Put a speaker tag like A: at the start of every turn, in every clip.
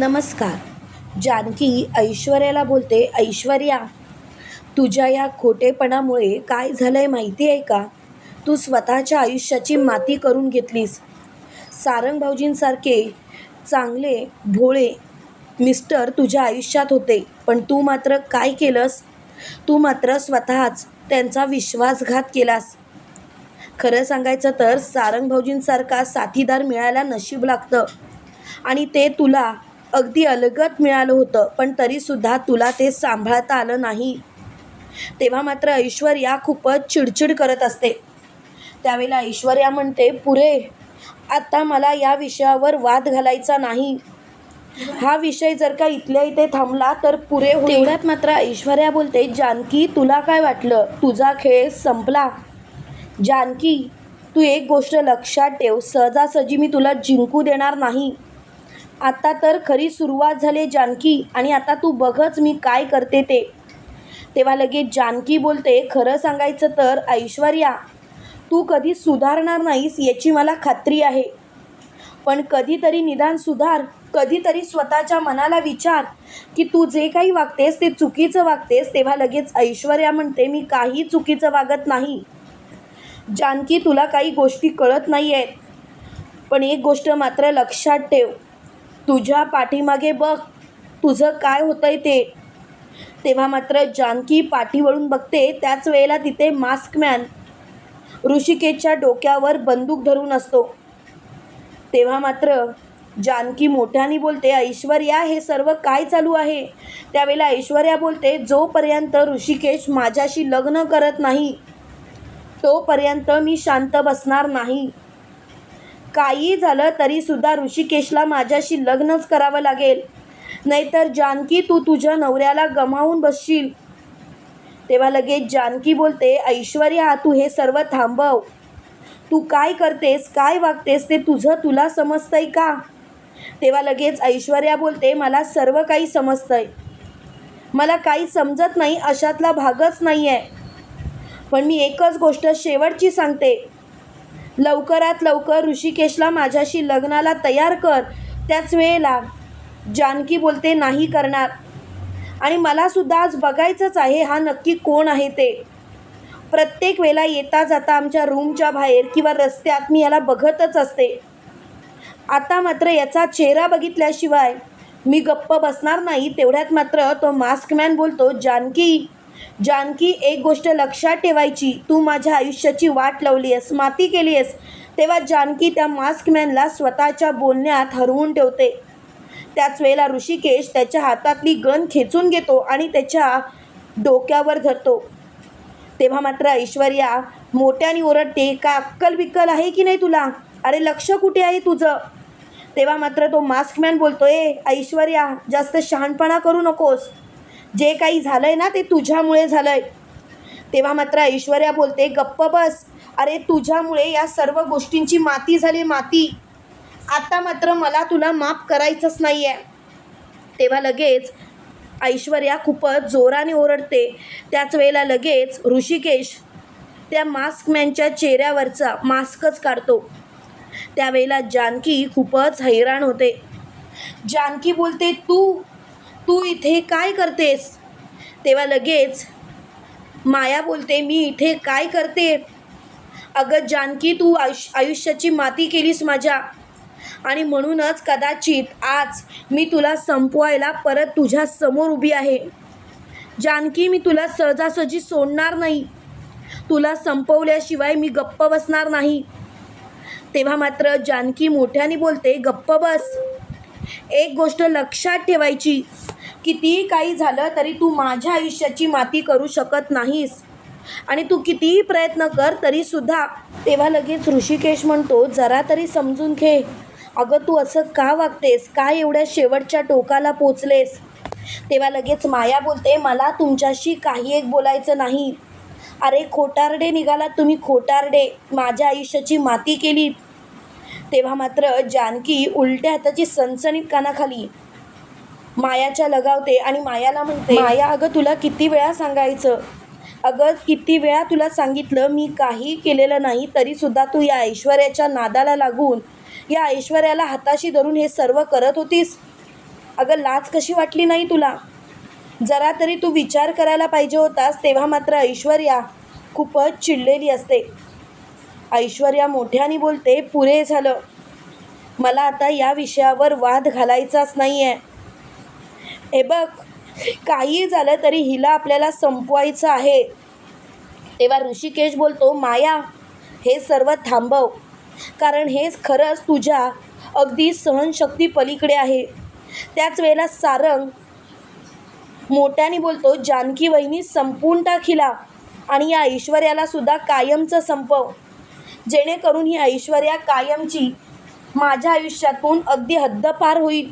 A: नमस्कार. जानकी ऐश्वर्याला बोलते ऐश्वर्या तुझ्या या खोटेपणामुळे काय झालं आहे माहिती आहे का? तू स्वतःच्या आयुष्याची माती करून घेतलीस. सारंग भाऊजींसारखे चांगले भोळे मिस्टर तुझ्या आयुष्यात होते पण तू मात्र काय केलंस? तू मात्र स्वतःच त्यांचा विश्वासघात केलास. खरं सांगायचं तर सारंग भाऊजींसारखा साथीदार मिळायला नशीब लागतं. आणि ते तुला अगदी अलगत मिळालं होतं पण तरीसुद्धा तुला ते सांभाळता आलं नाही. तेव्हा मात्र ऐश्वर्या खूपच चिडचिड करत असते. त्यावेळेला ऐश्वर्या म्हणते पुरे आत्ता मला या विषयावर वाद घालायचा नाही. हा विषय जर का इथल्या इथे थांबला तर पुरे तेवढ्यात मात्र ऐश्वर्या बोलते जानकी तुला काय वाटलं? तुझा खेळ संपला. जानकी तू एक गोष्ट लक्षात ठेव सहजासहजी मी तुला जिंकू देणार नाही. आता तर खरी सुरुवात झाली जानकी आणि आता तू बघच मी काय करते ते. तेव्हा लगेच जानकी बोलते खरं सांगायचं तर ऐश्वर्या तू कधी सुधारणार नाहीस याची मला खात्री आहे. पण कधीतरी निदान सुधार कधीतरी स्वतःच्या मनाला विचार की तू जे काही वागतेस ते चुकीचं वागतेस. तेव्हा लगेच ऐश्वर्या म्हणते मी काही चुकीचं वागत नाही. जानकी तुला काही गोष्टी कळत नाही आहेत पण एक गोष्ट मात्र लक्षात ठेव. तुझ्या पाठीमागे बघ तुझं काय होतंय ते. तेव्हा मात्र जानकी पाठी वळून बघते त्याच वेळेला तिथे मास्कमॅन ऋषिकेशच्या डोक्यावर बंदूक धरून असतो. तेव्हा मात्र जानकी मोठ्याने बोलते ऐश्वर्या हे सर्व काय चालू आहे? त्यावेळेला ऐश्वर्या बोलते जोपर्यंत ऋषिकेश माझ्याशी लग्न करत नाही तोपर्यंत मी शांत बसणार नाही. काही झालं तरीसुद्धा ऋषिकेशला माझ्याशी लग्नच करावं लागेल. नाहीतर जानकी तू तुझ्या नवऱ्याला गमावून बसशील. तेव्हा लगेच जानकी बोलते ऐश्वर्या तू हे सर्व थांबव. तू काय करतेस काय वागतेस ते तुझं तुला समजतंय का? तेव्हा लगेच ऐश्वर्या बोलते मला सर्व काही समजतंय. मला काही समजत नाही अशातला भागच नाही आहे पण मी एकच गोष्ट शेवटची सांगते. लवकरात लवकर ऋषिकेशला माझ्याशी लग्नाला तयार कर. त्याच वेळेला जानकी बोलते नाही करणार. आणि मलासुद्धा आज बघायचंच आहे हा नक्की कोण आहे ते. प्रत्येक वेळेला येता जाता आमच्या रूमच्या बाहेर किंवा रस्त्यात मी याला बघतच असते. आता मात्र याचा चेहरा बघितल्याशिवाय मी गप्प बसणार नाही तेवढ्यात मात्र तो मास्कमॅन बोलतो जानकी जानकी एक गोष्ट लक्षात ठेवायची तू माझ्या आयुष्याची वाट लावली आहेस माती केली आहेस तेव्हा जानकी त्या मास्कमॅनला स्वतःच्या बोलण्यात हरवून ठेवते. त्याच वेळेला ऋषिकेश त्याच्या हातातली गन खेचून घेतो आणि त्याच्या डोक्यावर धरतो. तेव्हा मात्र ऐश्वर्या मोठ्याने ओरडते का अक्कल बिक्कल आहे की नाही तुला? अरे लक्ष कुठे आहे तुझं? तेव्हा मात्र तो मास्कमॅन बोलतो ए ऐश्वर्या जास्त शहाणपणा करू नकोस. जे काही झालं आहे ना ते तुझ्यामुळे झालं आहे तेव्हा मात्र ऐश्वर्या बोलते गप्प बस. अरे तुझ्यामुळे या सर्व गोष्टींची माती झाली माती. आता मात्र मला तुला माफ करायचंच नाही आहे तेव्हा लगेच ऐश्वर्या खूपच जोराने ओरडते. त्याच वेळेला लगेच ऋषिकेश त्या मास्कमॅनच्या चेहऱ्यावरचा मास्कच काढतो. त्यावेळेला जानकी खूपच हैराण होते. जानकी बोलते तू तू इथे काय करतेस? तेव्हा लगेच माया बोलते मी इथे काय करते? अगं जानकी तू आयुष आयुष्याची माती केलीस माझ्या. आणि म्हणूनच कदाचित आज मी तुला संपवायला परत तुझ्या समोर उभी आहे. जानकी मी तुला सहजासहजी सोडणार नाही. तुला संपवल्याशिवाय मी गप्प बसणार नाही. तेव्हा मात्र जानकी मोठ्याने बोलते गप्प बस. एक गोष्ट लक्षात ठेवायची. कितीही काही झालं तरी तू माझ्या आयुष्याची माती करू शकत नाहीस. आणि तू कितीही प्रयत्न कर तरीसुद्धा तेव्हा लगेच ऋषिकेश म्हणतो जरा तरी समजून घे. अगं तू असं का वागतेस? काय एवढ्या शेवटच्या टोकाला पोचलेस? तेव्हा लगेच माया बोलते मला तुमच्याशी काही एक बोलायचं नाही. अरे खोटारडे निघाला तुम्ही खोटारडे. माझ्या आयुष्याची माती केली. तेव्हा मात्र जानकी उलट्या हाताची सणसणीत कानाखाली मायाच्या लगावते आणि मायाला म्हणते माया अगं तुला किती वेळा सांगायचं? अगं किती वेळा तुला सांगितलं मी काही केलेलं नाही तरीसुद्धा तू या ऐश्वर्याच्या नादाला लागून या ऐश्वर्याला हाताशी धरून हे सर्व करत होतीस? अगं लाच कशी वाटली नाही तुला? जरा तरी तू विचार करायला पाहिजे होतास तेव्हा मात्र ऐश्वर्या खूपच चिडलेली असते. ऐश्वर्या मोठ्याने बोलते पुरे झालं. मला आता या विषयावर वाद घालायचाच नाही आहे हे बघ काही झालं तरी हिला आपल्याला संपवायचं आहे. तेव्हा ऋषिकेश बोलतो माया हे सर्व थांबव. कारण हेच खरंच तुझ्या अगदी सहनशक्ती पलीकडे आहे. त्याच वेळेला सारंग मोठ्याने बोलतो जानकी वहिनी संपून टाकीला आणि या ऐश्वर्याला सुद्धा कायमचं संपव. जेणेकरून ही ऐश्वर्या कायमची माझ्या आयुष्यातून अगदी हद्दपार होईल.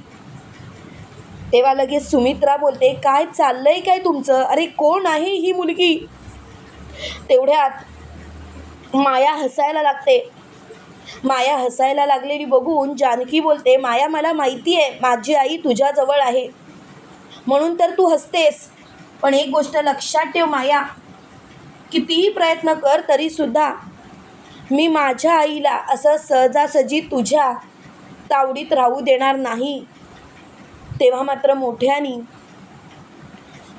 A: तेव्हा लगेच सुमित्रा बोलते काय चाललंय काय तुमचं? अरे कोण आहे ही मुलगी? तेवढ्यात माया हसायला लागते. माया हसायला लागलेली बघून जानकी बोलते माया मला माहिती आहे माझी आई तुझ्याजवळ आहे. म्हणून तर तू हसतेस. पण एक गोष्ट लक्षात ठेव माया कितीही प्रयत्न कर तरीसुद्धा मी माझ्या आईला असं सहजासहजी तुझ्या तावडीत राहू देणार नाही. तेव्हा मात्र मोठ्यानी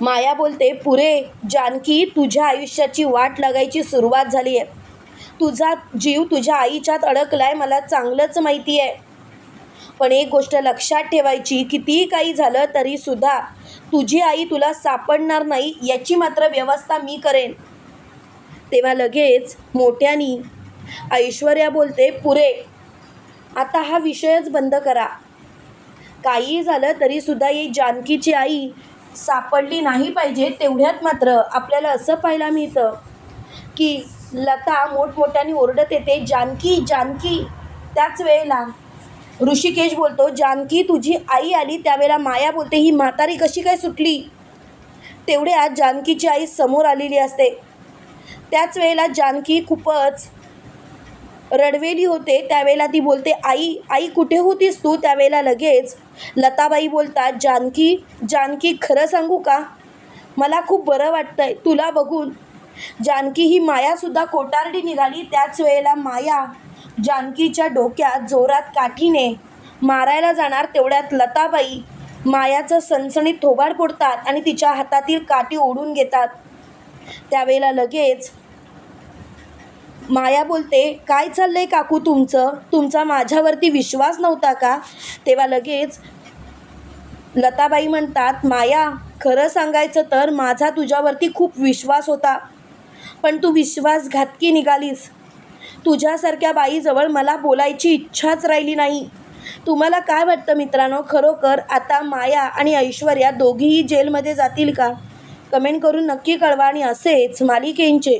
A: माया बोलते पुरे जानकी तुझ्या आयुष्याची वाट लागायची सुरुवात झाली आहे. तुझा जीव तुझ्या आईच्यात अडकलाय मला चांगलंच माहिती आहे. पण एक गोष्ट लक्षात ठेवायची कितीही काही झालं तरीसुद्धा तुझी आई तुला सापडणार नाही याची मात्र व्यवस्था मी करेन. तेव्हा लगेच मोठ्यानी ऐश्वर्या बोलते पुरे आता हा विषयच बंद करा. काहीही झालं तरीसुद्धा ही जानकीची आई सापडली नाही पाहिजे तेवढ्यात मात्र आपल्याला असं पाहायला मिळतं की लता मोठमोठ्याने ओरडत येते जानकी जानकी. त्याच वेळेला ऋषिकेश बोलतो जानकी तुझी आई आली त्यावेळेला माया बोलते ही म्हातारी कशी काय सुटली? तेवढ्या जानकीची आई समोर आलेली असते. त्याच वेळेला जानकी खूपच रडवेली होते त्यावेळेला ती बोलते आई आई कुठे होतीस तू? त्यावेळेला लगेच लताबाई बोलतात जानकी जानकी खरं सांगू का? मला खूप बरं वाटतंय तुला बघून. जानकी ही मायासुद्धा कोटारडी निघाली त्याच वेळेला माया जानकीच्या डोक्यात जोरात काठीने मारायला जाणार तेवढ्यात लताबाई मायाचं सणसणीत थोबाड फोडतात आणि तिच्या हातातील काठी ओढून घेतात. त्यावेळेला लगेच माया बोलते काय चाललंय काकू तुमचं? तुमचा माझ्यावरती विश्वास नव्हता का? तेव्हा लगेच लताबाई म्हणतात माया खरं सांगायचं तर माझा तुझ्यावरती खूप विश्वास होता. पण तू विश्वासघातकी निघालीस. तुझ्यासारख्या बाईजवळ मला बोलायची इच्छाच राहिली नाही. तुम्हाला काय वाटतं मित्रांनो? खरोखर आता माया आणि ऐश्वर्या दोघीही जेलमध्ये जातील का? कमेंट करून नक्की कळवा आणि असेच मालिकेंचे